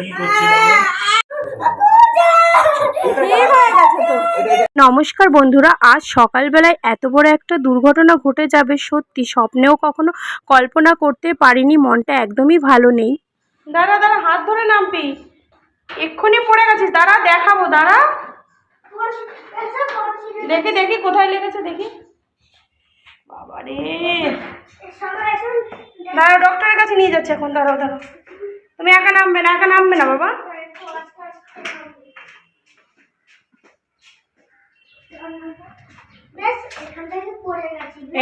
কি করছি বাবা? নমস্কার বন্ধুরা আজ সকালবেলায় এত বড় একটা দুর্ঘটনা ঘটে যাবে সত্যি স্বপ্নেও কখনো কল্পনা করতে পারিনি মনটা একদমই ভালো নেই। দাঁড়া দাঁড়া হাত ধরে নামবি। এক্ষুনি পড়ে গেছিস দাঁড়া দেখাবো দাঁড়া। দেখি দেখি কোথায় লেগেছে দেখি। বাবারে। দাঁড়া ডক্টরের কাছে নিয়ে যাচ্ছে এখন দাঁড়াও দাঁড়াও। তুমি একা নামবে না, একা নামবে না বাবা।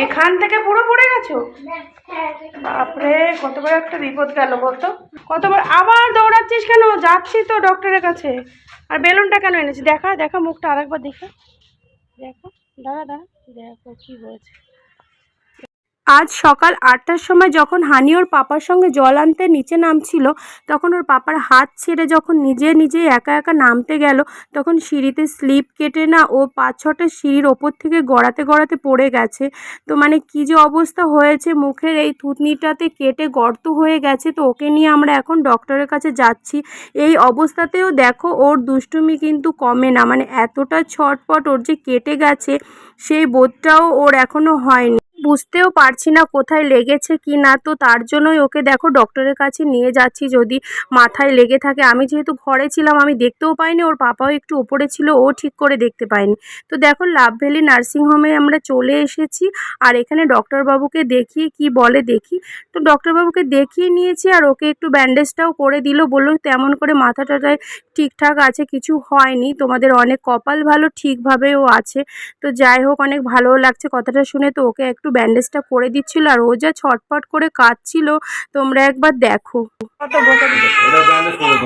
এখান থেকে পুরো পড়ে গেছো? বাপরে, কতবার একটা বিপদ গেল বলতো? কতবার আবার দৌড়াচ্ছিস কেন? যাচ্ছি তো ডক্টরের কাছে। আর বেলুনটা কেন এনেছি দেখা দেখা মুখটা আরেকবার দেখা। দেখো, দাঁড়া দাঁড়া। দেখো কি হয়েছে। আজ সকাল আটটার সময় যখন হানি ওর পাপার সঙ্গে জল আনতে নিচে নামছিল, তখন ওর পাপার হাত ছেড়ে যখন নিজে নিজে একা একা নামতে গেল, তখন সিঁড়িতে স্লিপ কেটে না ও পাঁচ ছটা সিঁড়ির ওপর থেকে গড়াতে গড়াতে পড়ে গেছে। তো মানে কী যে অবস্থা হয়েছে, মুখের এই থুতনিটাতে কেটে গর্ত হয়ে গেছে, তো ওকে নিয়ে আমরা এখন ডক্টরের কাছে যাচ্ছি। এই অবস্থাতেও দেখো ওর দুষ্টুমি কিন্তু কমে না মানে এতটা ছটপট ওর যে কেটে গেছে, সেই বোধটাও ওর এখনও হয়নি। বুঝতেও পারছি না কোথায় লেগেছে কি না। তো তার জন্যই ওকে দেখো ডক্টরের কাছে নিয়ে যাচ্ছি যদি মাথায় লেগে থাকে। আমি যেহেতু ঘরে ছিলাম, আমি দেখতেও পাইনি। ওর পাপাও একটু ওপরে ছিল, ও ঠিক করে দেখতে পায়নি তো দেখো লাভ ভ্যালি নার্সিংহোমে আমরা চলে এসেছি আর এখানে ডক্টরবাবুকে দেখিয়ে কি বলে দেখি। তো ডক্টরবাবুকে দেখিয়ে নিয়েছি আর ওকে একটু ব্যান্ডেজটাও করে দিল। বলল তেমন করে মাথাটাটায় ঠিকঠাক আছে, কিছু হয়নি। তোমাদের অনেক কপাল ভালো, ঠিকভাবেও আছে। তো যাই হোক, অনেক ভালোও লাগছে। কথাটা শুনে তো ওকে একটু ব্যান্ডেজটা করে দিচ্ছিল আর ও যা ছটফট করে কাঁদছিল তোমরা একবার দেখো। কত বোকা ব্যান্ডেজ করে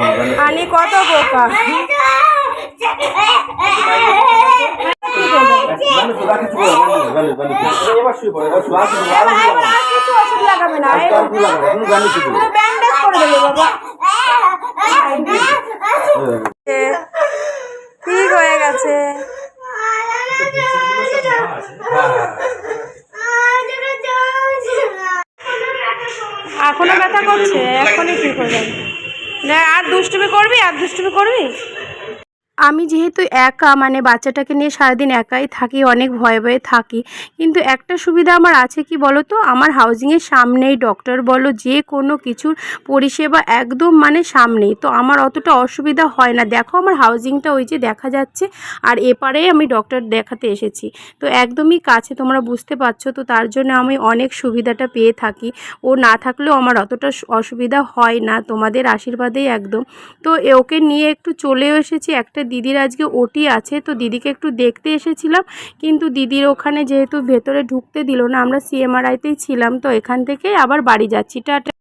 ব্যান্ডেজ শুয়ে ব্যান্ডেজ ব্যান্ডেজ এবার শুয়ে পড়ে এবার শুয়ে আসি এবার এবার আর কিছু ওষুধ লাগাবে না আজকে আর কি লাগাবে তুমি ব্যান্ডেজ করে দাও। ব্যান্ডেজ করে দেবে বাবা হ্যাঁ। ঠিক হয়ে গেছে এখনও ব্যথা করছে এখনই ঠিক হয়ে যাবে না আর দুষ্টুমি করবি আর দুষ্টুমি করবি? আমি যেহেতু একা মানে বাচ্চাটাকে নিয়ে সারাদিন একাই থাকি, অনেক ভয়ে ভয়ে থাকি, কিন্তু একটা সুবিধা আমার আছে কি বলো তো আমার হাউজিংয়ের সামনেই ডক্টর বলো, যে কোনো কিছুর পরিষেবা একদম মানে সামনেই, তো আমার অতটা অসুবিধা হয় না। দেখো আমার হাউজিংটা ওই যে দেখা যাচ্ছে, আর এপারেই আমি ডক্টর দেখাতে এসেছি, তো একদমই কাছে, তোমরা বুঝতে পারছ, তো তার জন্য আমি অনেক সুবিধাটা পেয়ে থাকি। ও না থাকলেও আমার অতটা অসুবিধা হয় না, তোমাদের আশীর্বাদেই একদম। তো ওকে নিয়ে একটু চলেও এসেছি, একটা দিদির আজকে ওটি আছে, তো দিদিকে একটু দেখতে এসেছিলাম, কিন্তু দিদির ওখানে যেহেতু ভেতরে ঢুকতে দিল না, আমরা সিএমআরআইতেই ছিলাম, তো এখান থেকে আবার বাড়ি যাচ্ছি। টাটা।